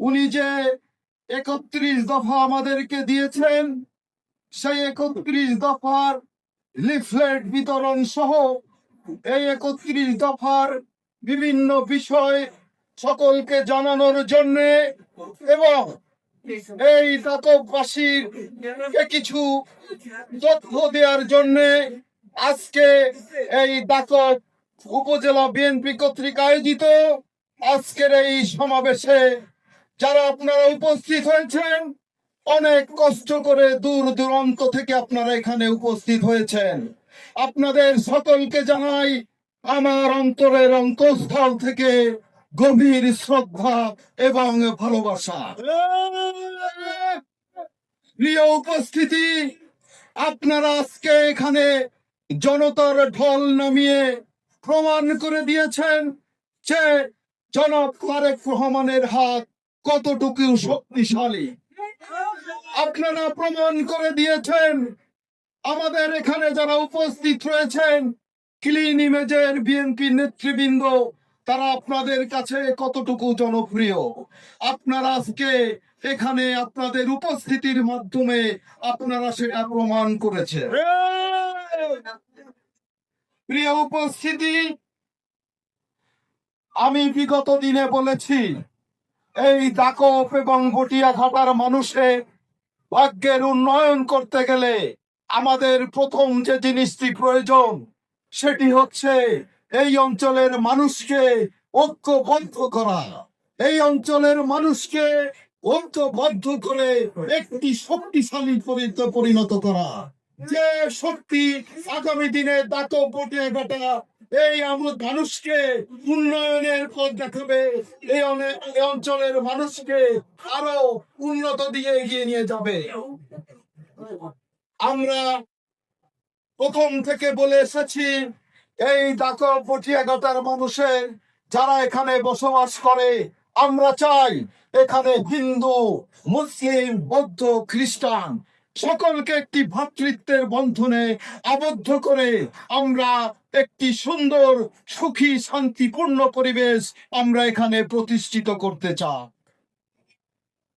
উনি যে একত্রিশ দফা আমাদেরকে দিয়েছেন, সেই একত্রিশ দফার লিফলেট বিতরণ সহ এই একত্রিশ দফার বিভিন্ন বিষয় সকলকে জানানোর জন্যে এবং এই দাতববাসীর কিছু তথ্য দেওয়ার জন্যে আজকে এই দাতব উপজেলা বিএনপি কর্তৃক আয়োজিত আজকের এই সমাবেশে যারা আপনারা উপস্থিত হয়েছেন, অনেক কষ্ট করে দূর দূরান্ত থেকে আপনারা এখানে উপস্থিত হয়েছেন। আপনাদের সকলকে জানাই আমার অন্তরের অন্তঃস্থল থেকে গভীর শ্রদ্ধা এবং ভালোবাসা। প্রিয় উপস্থিতি, আপনারা আজকে এখানে জনতার ঢল নামিয়ে প্রমাণ করে দিয়েছেন যে জনক তারেক রহমানের হাত কতটুকু শক্তিশালী? আপনারা প্রমাণ করে দিয়েছেন। আমাদের এখানে যারা উপস্থিত রয়েছেন ক্লিন ইমেজের বিএনপি নেতৃবৃন্দ, তারা আপনাদের কাছে কতটুকু জনপ্রিয়? আপনারা আজকে এখানে আপনাদের উপস্থিতির মাধ্যমে আপনারা সেটা প্রমাণ করেছেন। প্রিয় উপস্থিতি, আমি বিগত দিনে বলেছি এই দাকপ এবং বটিয়া ঘাটার মানুষের ভাগ্যের উন্নয়ন করতে গেলে আমাদের প্রথম যে জিনিসটি প্রয়োজন, সেটি হচ্ছে এই অঞ্চলের মানুষকে ঐক্যবদ্ধ করা। এই অঞ্চলের মানুষকে ঐক্যবদ্ধ করে একটি শক্তিশালী পরিণত পরিণত করা। যে শক্তি আগামী দিনে দাতব বটিয়া ঘাটা এই আমার মানুষকে উন্নয়নের পথ দেখাবে। এই অঞ্চলের মানুষকে আরও উন্নত দিয়ে এগিয়ে নিয়ে যাবে। আমরা প্রথম থেকে বলে এসেছি, এই ডাকর পটিয়াঘাটার মানুষের যারা এখানে বসবাস করে, আমরা চাই এখানে হিন্দু, মুসলিম, বৌদ্ধ, খ্রিস্টান সকলকে একটি ভ্রাতৃত্বের বন্ধনে আবদ্ধ করে আমরা একটি সুন্দর, সুখী, শান্তিপূর্ণ পরিবেশ আমরা এখানে প্রতিষ্ঠিত করতে চাই।